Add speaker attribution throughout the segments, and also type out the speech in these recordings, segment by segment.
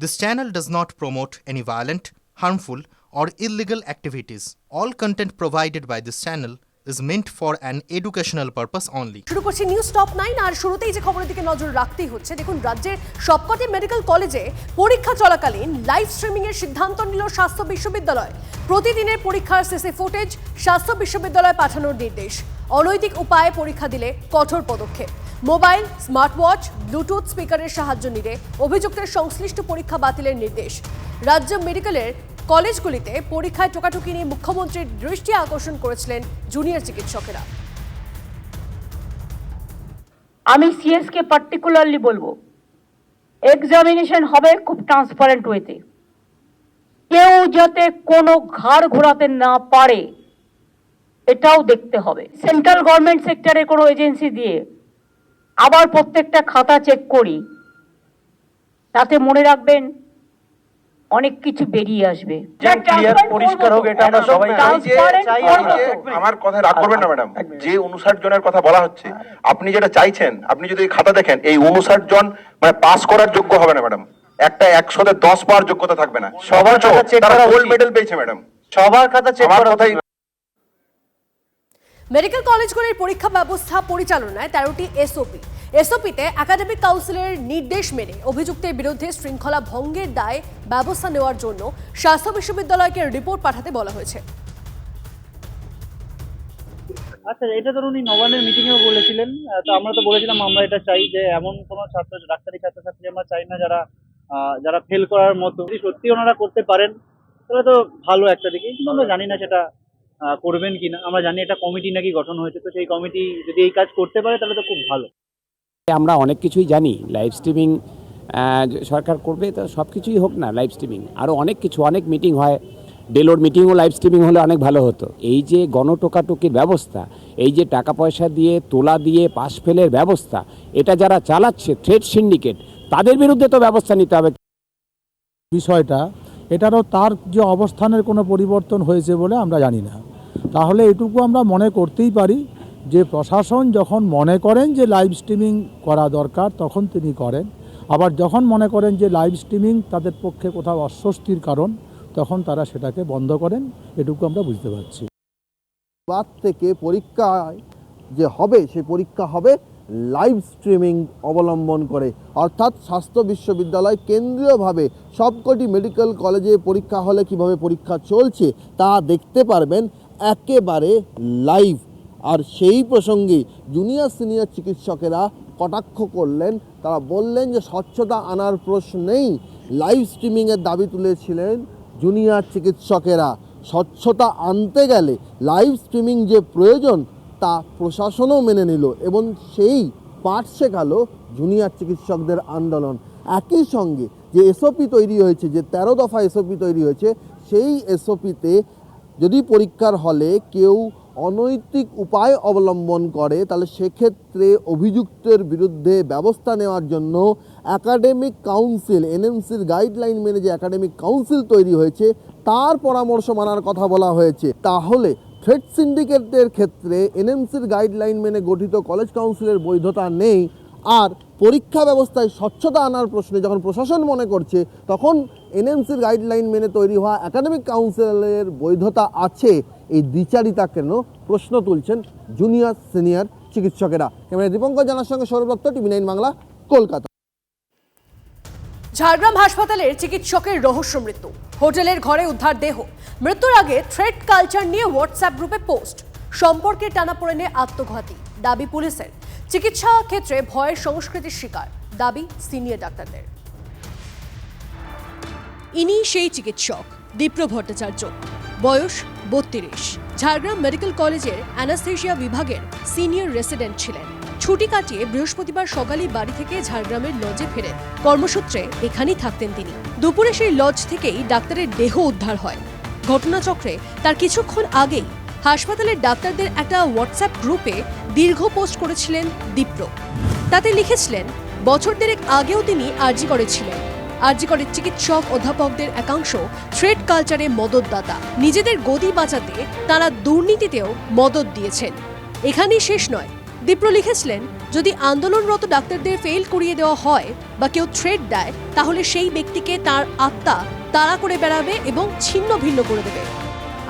Speaker 1: This channel does not promote any violent, harmful, or illegal activities. All content provided by this channel is meant for an educational purpose only.
Speaker 2: শুরু করছি news top nine আর শুরুতেই যে খবরের দিকে নজর রাখতেই হচ্ছে দেখুন রাজ্যের সবকটি মেডিকেল কলেজে পরীক্ষা চলাকালীন লাইভ স্ট্রিমিং এর সিদ্ধান্ত নিল স্বাস্থ্য বিশ্ববিদ্যালয় প্রতিদিনের পরীক্ষার শেষে ফুটেজ স্বাস্থ্য বিশ্ববিদ্যালয়ে পাঠানোর নির্দেশ অনৈতিক উপায়ে পরীক্ষা দিলে কঠোর পদক্ষেপ মোবাইল স্মার্ট ওয়াচ ব্লুটুথ স্পিকারের সাহায্য নিলে অভিযুক্তের সংশ্লিষ্ট পরীক্ষা বাতিলের নির্দেশ। রাজ্য মেডিকেলের কলেজগুলিতে পরীক্ষায় টোকাটুকি নিয়ে মুখ্যমন্ত্রীর দৃষ্টি আকর্ষণ করেছিলেন জুনিয়র চিকিৎসকেরা।
Speaker 3: আমি সিএসকে পার্টিকুলারলি বলব। এক্সামিনেশন হবে খুব ট্রান্সপারেন্ট ওয়েতে কেউ যাতে কোনো ঘাড় ঘোরাতে না পারে, এটাও দেখতে হবে। সেন্ট্রাল গভর্নমেন্ট সেক্টরে কোনো এজেন্সি দিয়ে আবার প্রত্যেকটা খাতা চেক করি। তাতে মনে রাখবেন অনেক কিছু বেরিয়ে আসবে।
Speaker 4: পরিষ্কার হোক এটা আমরা সবাই।
Speaker 5: আমার কথায় রাগ করবেন না ম্যাডাম যে উনষাট জনের কথা বলা হচ্ছে আপনি যেটা চাইছেন আপনি যদি খাতা দেখেন এই উনষাট জন মানে পাস করার যোগ্য হবে না ম্যাডাম একটা একশোতে দশ পাওয়ার যোগ্যতা থাকবে না।
Speaker 4: সবার খাতা করা
Speaker 5: গোল্ড মেডেল পেয়েছে ম্যাডাম
Speaker 4: সবার খাতা চেক করা।
Speaker 2: মেডিকেল কলেজগুলির পরীক্ষা ব্যবস্থা পরিচালনায় তেরোটি এসওপি এসওপিতে একাডেমিক কাউন্সিলের নির্দেশ মেনে অভিযুক্তের বিরুদ্ধে শৃঙ্খলা ভঙ্গের দায় ব্যবস্থা নেওয়ার জন্য স্বাস্থ্য বিশ্ববিদ্যালয়কে রিপোর্ট পাঠাতে বলা হয়েছে।
Speaker 6: আচ্ছা এটা ধরুন উনি নবান্নের মিটিংয়েও বলেছিলেন। তো আমরা তো বলেছিলাম, আমরা এটা চাই যে এমন কোনো ছাত্র, ডাক্তারি ছাত্রছাত্রী আমরা চাই না যারা যারা ফেল করার মতো। যদি সত্যি ওনারা করতে পারেন, তাহলে তো ভালো একটা দিকে। কিন্তু আমরা জানি না সেটা করবেন কিনা? আমরা জানি একটা কমিটি নাকি গঠন হয়েছে তো সেই কমিটি যদি এই কাজ করতে পারে তাহলে তো খুব ভালো।
Speaker 7: আমরা অনেক কিছুই জানি লাইভ স্ট্রিমিং সরকার করবে তো সব কিছুই হোক না লাইভ স্ট্রিমিং আরও অনেক কিছু অনেক মিটিং হয়। ডেলোর মিটিংও লাইভ স্ট্রিমিং হলে অনেক ভালো হতো। এই যে গণটোকাটুকির ব্যবস্থা এই যে টাকা পয়সা দিয়ে তোলা দিয়ে পাশ ফেলের ব্যবস্থা এটা যারা চালাচ্ছে থ্রেড সিন্ডিকেট তাদের বিরুদ্ধে তো ব্যবস্থা নিতে হবে।
Speaker 8: বিষয়টা এটারও তার যে অবস্থানের কোনো পরিবর্তন হয়েছে বলে আমরা জানি না। তাহলে এটুকু আমরা মনে করতেই পারি যে প্রশাসন যখন মনে করেন যে লাইভ স্ট্রিমিং করা দরকার, তখন তিনি করেন। আবার যখন মনে করেন যে লাইভ স্ট্রিমিং তাদের পক্ষে কোথাও অস্বস্তির কারণ, তখন তারা সেটাকে বন্ধ করেন। এটুকু আমরা বুঝতে পারছি।
Speaker 9: বাদ থেকে পরীক্ষায় যে হবে, সেই পরীক্ষা হবে লাইভ স্ট্রিমিং অবলম্বন করে। অর্থাৎ স্বাস্থ্য বিশ্ববিদ্যালয় কেন্দ্রীয়ভাবে সবকটি মেডিকেল কলেজে পরীক্ষা হলে কীভাবে পরীক্ষা চলছে তা দেখতে পারবেন। একেবারে লাইভ আর সেই প্রসঙ্গে জুনিয়র সিনিয়র চিকিৎসকেরা কটাক্ষ করলেন। তারা বললেন যে, স্বচ্ছতা আনার প্রশ্নেই লাইভ স্ট্রিমিংয়ের দাবি তুলেছিলেন জুনিয়র চিকিৎসকেরা। স্বচ্ছতা আনতে গেলে লাইভ স্ট্রিমিং যে প্রয়োজন, তা প্রশাসনও মেনে নিল এবং সেই পাঠ শেখালো জুনিয়র চিকিৎসকদের আন্দোলন। একই সঙ্গে যে এসওপি তৈরি হয়েছে, যে তেরো দফা এসওপি তৈরি হয়েছে, সেই এসওপিতে যদি পরীক্ষার হলে কেউ অনৈতিক উপায় অবলম্বন করে, তাহলে সেক্ষেত্রে অভিযুক্তের বিরুদ্ধে ব্যবস্থা নেওয়ার জন্য একাডেমিক কাউন্সিল এনএমসির গাইডলাইন মেনে যে একাডেমিক কাউন্সিল তৈরি হয়েছে, তার পরামর্শ মানার কথা বলা হয়েছে। তাহলে থ্রেড সিন্ডিকেটদের ক্ষেত্রে এনএমসির গাইডলাইন মেনে গঠিত কলেজ কাউন্সিলের বৈধতা নেই। আর পরীক্ষা ব্যবস্থায় স্বচ্ছতা আনার প্রশ্নে যখন প্রশাসন মনে করছে, তখন এনএমসির গাইডলাইন মেনে তৈরি হওয়া একাডেমিক কাউন্সিলের বৈধতা আছে। এই দ্বিচারিতা কেন? প্রশ্ন তুলছেন জুনিয়র সিনিয়র চিকিৎসকেরা। ক্যামেরা দীপঙ্কর জানার সঙ্গে সৌরভ দত্ত টিভি নাইন বাংলা, কলকাতা।
Speaker 2: ঝাড়গ্রাম হাসপাতালের চিকিৎসকের রহস্য মৃত্যু। হোটেলের ঘরে উদ্ধার দেহ। মৃত্যুর আগে থ্রেড কালচার নিয়ে হোয়াটসঅ্যাপ গ্রুপে পোস্ট সম্পর্কে টানাপোড়েনে আত্মঘাতী। দাবি পুলিশের। চিকিৎসা ক্ষেত্রে ভয়ের সংস্কৃতির শিকার, দাবি সিনিয়র ডাক্তারদের। ইনি সেই চিকিৎসক, দীপ্র ভট্টাচার্য। বয়স বত্রিশ। ঝাড়গ্রাম মেডিকেল কলেজের অ্যানাস্থেশিয়া বিভাগের সিনিয়র রেসিডেন্ট ছিলেন। ছুটি কাটিয়ে বৃহস্পতিবার সকালেই বাড়ি থেকে ঝাড়গ্রামের লজে ফেরেন। কর্মসূত্রে এখানেই থাকতেন তিনি। দুপুরে সেই লজ থেকেই ডাক্তারের দেহ উদ্ধার হয়। ঘটনাচক্রে তার কিছুক্ষণ আগেই হাসপাতালের ডাক্তারদের একটা হোয়াটসঅ্যাপ গ্রুপে দীর্ঘ পোস্ট করেছিলেন দীপ্র তাতে লিখেছিলেন, বছর দেড়েক আগেও তিনি আর্জি করেছিলেন। আরজিকরের চিকিৎসক, অধ্যাপকদের একাংশ, থ্রেড কালচারে মদতদাতা। নিজেদের গদি বাঁচাতে তারা দুর্নীতিতেও মদত দিয়েছেন। এখানেই শেষ নয়। দীপ্র লিখেছিলেন, যদি আন্দোলনরত ডাক্তারদের ফেল করিয়ে দেওয়া হয় বা কেউ থ্রেড দেয়, তাহলে সেই ব্যক্তিকে তার আত্মা তাড়া করে বেড়াবে এবং ছিন্ন ভিন্ন করে দেবে।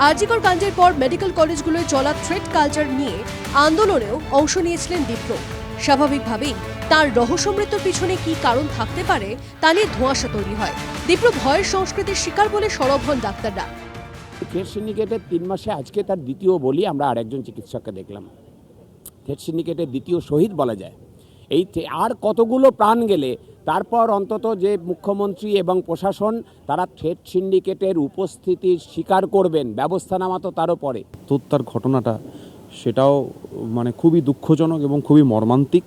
Speaker 2: আরজিকর কাণ্ডের পর মেডিকেল কলেজগুলোয় চলা থ্রেড কালচার নিয়ে আন্দোলনেও অংশ নিয়েছিলেন দীপ্র স্বাভাবিকভাবেই তার রহস্যমৃত্যুর পিছনে কি কারণ থাকতে পারে তা নিয়ে ধোঁয়াশা তৈরি হয়। দীপ্র ভয়ের সংস্কৃতির শিকার বলে সরব হন ডাক্তাররা।
Speaker 7: থ্রেড সিন্ডিকেটের তিন মাসে আজকে তার দ্বিতীয় বলি আমরা আরেকজন চিকিৎসককে দেখলাম। থ্রেড সিন্ডিকেটের দ্বিতীয় শহীদ বলা যায়। এই আর কতগুলো প্রাণ গেলে তারপর অন্তত যে মুখ্যমন্ত্রী এবং প্রশাসন তারা থ্রেড সিন্ডিকেটের উপস্থিতির স্বীকার করবেন। ব্যবস্থা নেওয়া তো তারও পরে।
Speaker 10: হত্যার ঘটনাটা সেটাও মানে খুবই দুঃখজনক এবং খুবই মর্মান্তিক।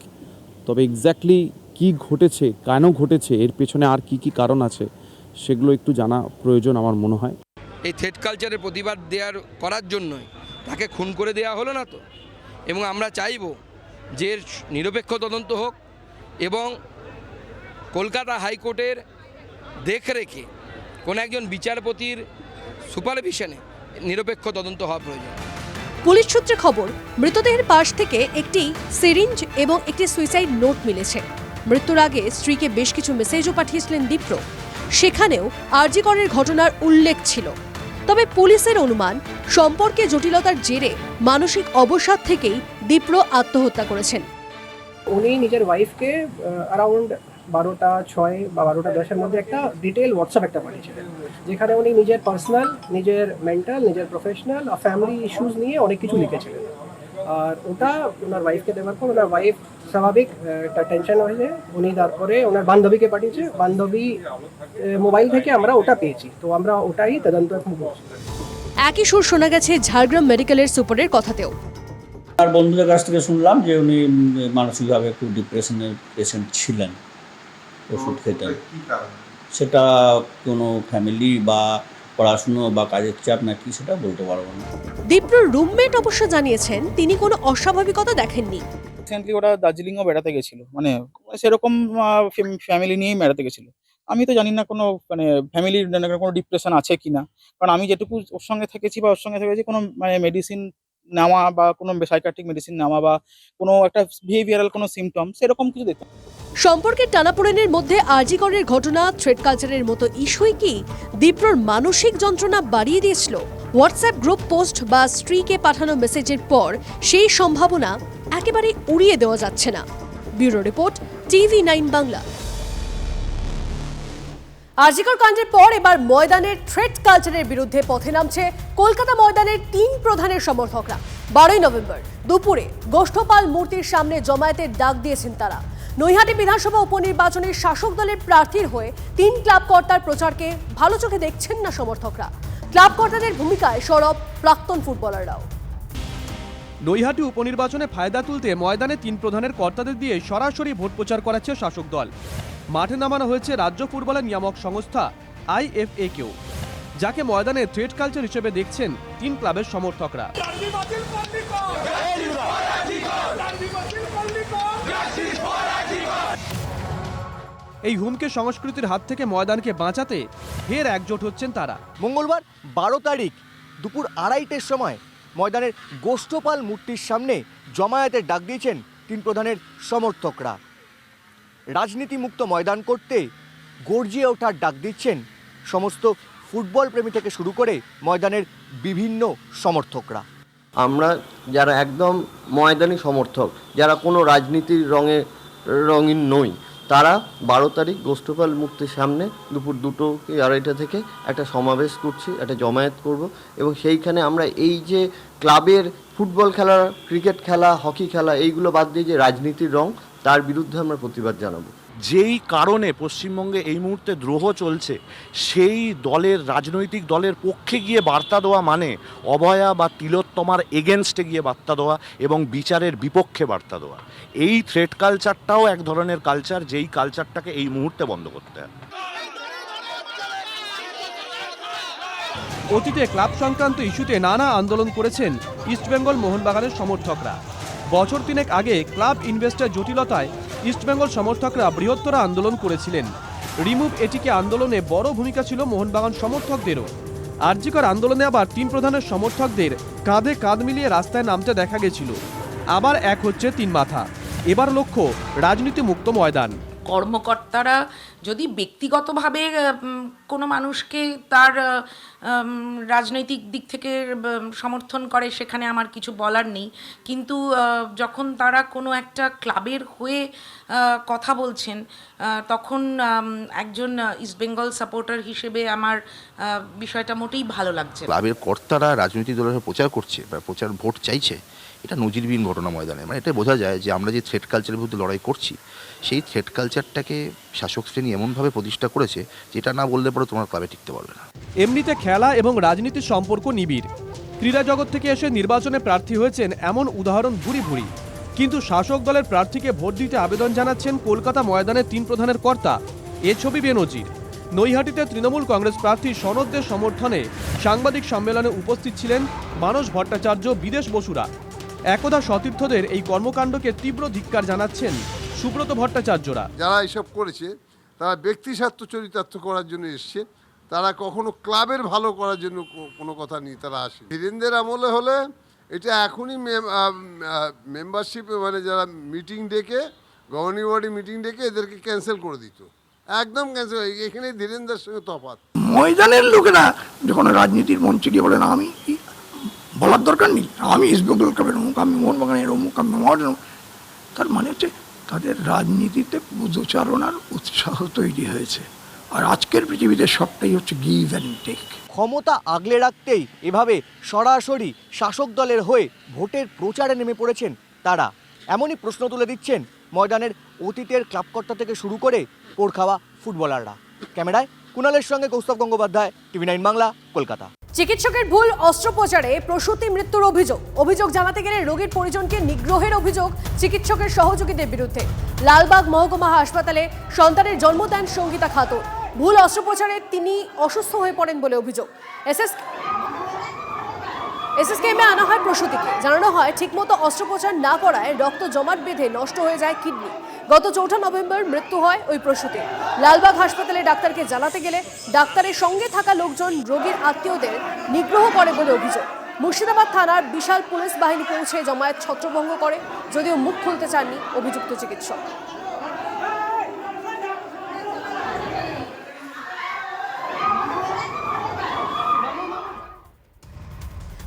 Speaker 10: তবে এক্স্যাক্টলি কি ঘটেছে কেন ঘটেছে এর পেছনে আর কি কি কারণ আছে সেগুলো একটু জানা প্রয়োজন আমার মনে হয়।
Speaker 11: এই থ্রেড কালচারের প্রতিবাদ দেওয়ার করার জন্যই তাকে খুন করে দেওয়া হলো না তো। এবং আমরা চাইব যে নিরপেক্ষ তদন্ত হোক এবং কলকাতা হাইকোর্টের দেখরেখে কোনো একজন বিচারপতির সুপারভিশনে নিরপেক্ষ তদন্ত হওয়া প্রয়োজন।
Speaker 2: পুলিশ সূত্রে খবর মৃতদেহের পাশ থেকে একটি সিরিঞ্জ এবং একটি সুইসাইড নোট মিলেছে। মৃত্যুর আগে স্ত্রীকে বেশ কিছু মেসেজও পাঠিয়েছিলেন দীপ্র। সেখানেও আরজিকরের ঘটনার উল্লেখ ছিল। তবে পুলিশের অনুমান সম্পর্কে জটিলতার জেরে মানসিক অবসাদ থেকেই দীপ্র আত্মহত্যা করেছেন।
Speaker 12: উনি নিজের ওয়াইফকে অ্যারাউন্ড বারোটা ছয় বা বারোটা দশের মধ্যে একটা ডিটেল হোয়াটসঅ্যাপ একটা পাঠিয়েছিলেন যেখানে উনি নিজের পার্সোনাল নিজের মেন্টাল নিজের প্রফেশনাল আর ফ্যামিলি ইস্যুস নিয়ে অনেক কিছু লিখেছিলেন। আর ওটা ওনার ওয়াইফকে দেওয়ার পর ওনার ওয়াইফ স্বাভাবিক একটা টেনশন হয়েছে। উনি তারপরে ওনার বান্ধবীকে পাঠিয়েছে। বান্ধবী মোবাইল থেকে আমরা ওটা পেয়েছি। তো আমরা ওটাই তদন্ত এখন করছি।
Speaker 2: একই সুর শোনা গেছে ঝাড়গ্রাম মেডিকেলের সুপারের কথাতেও।
Speaker 13: আর বন্ধুদের কাছ থেকে শুনলাম যে উনি মানসিকভাবে খুব ডিপ্রেশনের পেশেন্ট ছিলেন। ওষুধ খেতেন সেটা কোনো ফ্যামিলি বা পড়াশুনো বা কাজের চাপ নাকি সেটা বলতে পারব না।
Speaker 2: দীপ্রর রুমমেট অবশ্য জানিয়েছেন তিনি কোনো অস্বাভাবিকতা দেখেননি।
Speaker 6: রিসেন্টলি ওরা দার্জিলিংও বেড়াতে গেছিল। মানে সেরকম ফ্যামিলি নিয়েই বেড়াতে গেছিল। আমি তো জানি না কোনো মানে ফ্যামিলির কোনো ডিপ্রেশন আছে কি না কারণ আমি যেটুকু ওর সঙ্গে থেকেছি বা ওর সঙ্গে থেকেছি কোনো মানে মেডিসিন নেওয়া বা কোনো সাইকাট্রিক মেডিসিন নেওয়া বা কোনো একটা বিহেভিয়ারাল কোনো সিমটম সেরকম কিছু দেখতাম
Speaker 2: সম্পর্কের টানাপোড়েনের মধ্যে আরজিকরের ঘটনা থ্রেড কালচারের মতো ইস্যুই কি দীপ্রর মানসিক যন্ত্রণা বাড়িয়ে দিয়েছিল? হোয়াটসঅ্যাপ গ্রুপ পোস্ট বা স্ত্রীকে পাঠানো মেসেজের পর সেই সম্ভাবনা একেবারে উড়িয়ে দেওয়া যাচ্ছে না। Bureau report, TV nine Bangla. RG Kar কাণ্ডের পর এবার ময়দানের থ্রেড কালচারের বিরুদ্ধে পথে নামছে কলকাতা ময়দানের তিন প্রধানের সমর্থকরা। বারোই নভেম্বর দুপুরে গোষ্ঠপাল মূর্তির সামনে জমায়েতের ডাক দিয়েছেন তারা। নৈহাটি বিধানসভা উপনির্বাচনের শাসক দলের প্রার্থীর হয়ে তিন ক্লাব কর্তার প্রচারকে ভালো চোখে দেখছেন না সমর্থকরা। ক্লাব কর্তাদের ভূমিকায় সরব প্রাক্তন ফুটবলাররাও।
Speaker 14: নৈহাটি উপনির্বাচনে ফায়দা তুলতে ময়দানে তিন প্রধানের কর্তাদের দিয়ে সরাসরি ভোট প্রচার করাচ্ছে শাসক দল। মাঠে নামানো হয়েছে রাজ্য ফুটবলের নিয়ামক সংস্থা আইএফএ কেও যাকে ময়দানে থ্রেড কালচার হিসেবে দেখছেন তিন ক্লাবের সমর্থকরা। এই হুমকে সংস্কৃতির হাত থেকে ময়দানকে বাঁচাতে ফের একজোট হচ্ছেন তারা।
Speaker 15: মঙ্গলবার বারো তারিখ দুপুর আড়াইটের সময় ময়দানের গোষ্ঠপাল মূর্তির সামনে জমায়েতের ডাক দিয়েছেন তিন প্রধানের সমর্থকরা। রাজনীতিমুক্ত ময়দান করতে গর্জিয়ে ওঠার ডাক দিচ্ছেন সমস্ত ফুটবল প্রেমী থেকে শুরু করে ময়দানের বিভিন্ন সমর্থকরা।
Speaker 16: আমরা যারা একদম ময়দানি সমর্থক, যারা কোনো রাজনীতির রঙে রঙিন নই তারা বারো তারিখ গোষ্ঠপাল মুক্তির সামনে দুপুর দুটো কি আড়াইটা থেকে একটা সমাবেশ করছি, একটা জমায়েত করব এবং সেইখানে আমরা এই যে ক্লাবের ফুটবল খেলা, ক্রিকেট খেলা, হকি খেলা, এইগুলো বাদ দিয়ে যে রাজনীতির রং, তার বিরুদ্ধে আমরা প্রতিবাদ জানাব।
Speaker 17: যেই কারণে পশ্চিমবঙ্গে এই মুহূর্তে দ্রোহ চলছে, সেই দলের, রাজনৈতিক দলের পক্ষে গিয়ে বার্তা দেওয়া মানে অভয়া বা তিলোত্তমার এগেনস্টে গিয়ে বার্তা দেওয়া এবং বিচারের বিপক্ষে বার্তা দেওয়া। এই থ্রেড কালচারটাও এক ধরনের কালচার যেই কালচারটাকে এই মুহূর্তে বন্ধ করতে হবে
Speaker 14: অতীতে ক্লাব সংক্রান্ত ইস্যুতে নানা আন্দোলন করেছেন ইস্টবেঙ্গল মোহনবাগানের সমর্থকরা। বছর তিনেক আগে ক্লাব ইনভেস্টার জটিলতায় ইস্টবেঙ্গল সমর্থকরা বৃহত্তর আন্দোলন করেছিলেন। রিমুভ এটিকে আন্দোলনে বড় ভূমিকা ছিল মোহনবাগান সমর্থকদেরও। আর্যিকর আন্দোলনে আবার তিন প্রধানের সমর্থকদের কাঁধে কাঁধ মিলিয়ে রাস্তায় নামতে দেখা গেছিল। আবার এক হচ্ছে তিন মাথা। এবার লক্ষ্য রাজনীতি মুক্ত ময়দান।
Speaker 18: কর্মকর্তারা যদি ব্যক্তিগতভাবে কোনো মানুষকে তার রাজনৈতিক দিক থেকে সমর্থন করে, সেখানে আমার কিছু বলার নেই। কিন্তু যখন তারা কোনো একটা ক্লাবের হয়ে কথা বলছেন তখন একজন ইস্টবেঙ্গল সাপোর্টার হিসেবে আমার বিষয়টা মোটেই ভালো লাগছে
Speaker 19: ক্লাবের কর্তারা রাজনৈতিক দলের প্রচার করছে বা প্রচার, ভোট চাইছে এটা নজিরবিহীন ঘটনা ময়দানে। মানে এটা বোঝা যায় যে আমরা যে থ্রেড কালচারের বিরুদ্ধে লড়াই করছি, সেই থ্রেড কালচারটাকে শাসক শ্রেণি এমনভাবে প্রতিষ্ঠা করেছে, যেটা না বললে পরে তোমার ক্লাবে টিকতে পারবে না।
Speaker 14: এমনিতে খেলা এবং রাজনীতির সম্পর্ক নিবিড়। ক্রীড়া জগৎ থেকে এসে নির্বাচনে প্রার্থী হয়েছেন এমন উদাহরণ ভুরি ভুরি কিন্তু শাসক দলের প্রার্থীকে ভোট দিতে আবেদন জানাচ্ছেন কলকাতা ময়দানের তিন প্রধানের কর্তা, এ ছবি বেনজির নৈহাটিতে তৃণমূল কংগ্রেস প্রার্থী সনদদের সমর্থনে সাংবাদিক সম্মেলনে উপস্থিত ছিলেন মানস ভট্টাচার্য বিদেশ বসুরা। একদা সতীর্থদের এই কর্মকাণ্ডকে তীব্র ধিক্কার জানাচ্ছেন সুব্রত ভট্টাচার্যরা।
Speaker 20: যারা এসব করেছে তারা ব্যক্তি স্বার্থ চরিতার্থ করার জন্য এসছে। তারা কখনো ক্লাবের ভালো করার জন্য কোনো কথা নিয়ে তারা আসে ধীরেন্দ্রের আমলে হলে এটা এখনই মেম্বারশিপ মানে যারা মিটিং ডেকে গভর্নিং বডি মিটিং ডেকে এদেরকে ক্যান্সেল করে দিত। একদম ক্যান্সেল এখানে ধীরেন্দ্রের সঙ্গে তফাৎ।
Speaker 21: ময়দানের লোকেরা যখন রাজনীতির মঞ্চে গিয়ে বলেন আমি কি বলার দরকার নেই। আমি ইসবেঙ্গল ক্লাবের অমুক আমি মোহনবাগানের অমুক আমি মহাজন। তার মানে হচ্ছে তাদের রাজনীতিতে পুজোচারণার উৎসাহ তৈরি হয়েছে। আর আজকের পৃথিবীতে সবটাই হচ্ছে গিভ অ্যান্ড টেক
Speaker 15: ক্ষমতা আগলে রাখতেই এভাবে সরাসরি শাসক দলের হয়ে ভোটের প্রচারে নেমে পড়েছেন তারা। এমনই প্রশ্ন তুলে দিচ্ছেন ময়দানের অতীতের ক্লাবকর্তা থেকে শুরু করে পোড় খাওয়া ফুটবলাররা। ক্যামেরায় কুণালের সঙ্গে কৌস্তব গঙ্গোপাধ্যায়, টিভি নাইন বাংলা, কলকাতা।
Speaker 2: চিকিৎসকের ভুল অস্ত্রোপচারে প্রসূতি মৃত্যুর অভিযোগ। অভিযোগ জানাতে গেলে রোগীর পরিজনকে নিগ্রহের অভিযোগ চিকিৎসকের সহযোগীদের বিরুদ্ধে। লালবাগ মহকুমা হাসপাতালে সন্তানের জন্ম দেন সঙ্গীতা খাতুন। ভুল অস্ত্রোপচারে তিনি অসুস্থ হয়ে পড়েন বলে অভিযোগ। এসএস এসএসকেএমে আনা হয় প্রসূতিকে। জানানো হয়, ঠিকমতো অস্ত্রোপচার না করায় রক্ত জমাট বেঁধে নষ্ট হয়ে যায় কিডনি। গত চৌঠা নভেম্বর মৃত্যু হয় ওই প্রসূতি। লালবাগ হাসপাতালে ডাক্তারকে জানাতে গেলে ডাক্তারের সঙ্গে থাকা লোকজন রোগীর আত্মীয়দের নিগ্রহ করে বলে অভিযোগ। মুর্শিদাবাদ থানার বিশাল পুলিশ বাহিনী পৌঁছে জমায়েত ছত্রভঙ্গ করে, যদিও মুখ খুলতে চাননি অভিযুক্ত চিকিৎসক।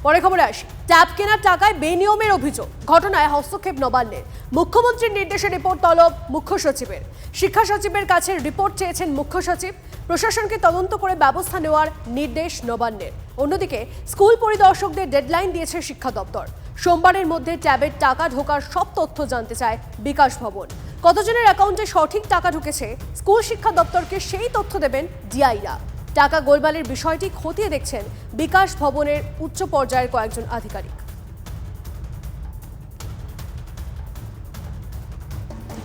Speaker 2: পরে খবরে আসি। ট্যাব কেনার টাকায় বেনিয়মের অভিযোগ। ঘটনায় হস্তক্ষেপ নবান্নের। মুখ্যমন্ত্রীর নির্দেশে রিপোর্ট তলব মুখ্য সচিবের। শিক্ষা সচিবের কাছে রিপোর্ট চেয়েছেন মুখ্য সচিব। প্রশাসনকে তদন্ত করে ব্যবস্থা নেওয়ার নির্দেশ নবান্নের। অন্যদিকে, স্কুল পরিদর্শকদের ডেডলাইন দিয়েছে শিক্ষা দপ্তর। সোমবারের মধ্যে ট্যাবের টাকা ঢোকার সব তথ্য জানতে চায় বিকাশ ভবন। কতজনের অ্যাকাউন্টে সঠিক টাকা ঢুকেছে, স্কুল শিক্ষা দপ্তরকে সেই তথ্য দেবেন ডিআইরা। টাকা গোলমালের বিষয়টি খতিয়ে দেখছেন বিকাশ ভবনের উচ্চ পর্যায়ের কয়েকজন আধিকারিক।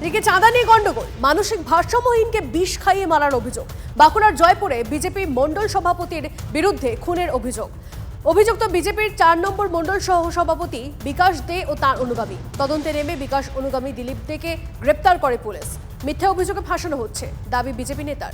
Speaker 2: এদিকে চাঁদা নিয়ে গন্ডগোল মানসিক ভারসাম্যহীনকে বিষ খাইয়ে মারার অভিযোগ, বাঁকুড়ার জয়পুরে বিজেপি মণ্ডল সভাপতির বিরুদ্ধে খুনের অভিযোগ। অভিযুক্ত বিজেপির চার নম্বর মণ্ডল সহ সভাপতি বিকাশ দে ও তার অনুগামী। তদন্তে নেমে বিকাশ অনুগামী দিলীপ দেকে গ্রেপ্তার করে পুলিশ। মিথ্যা অভিযোগে ফাঁসানো হচ্ছে, দাবি বিজেপি নেতার।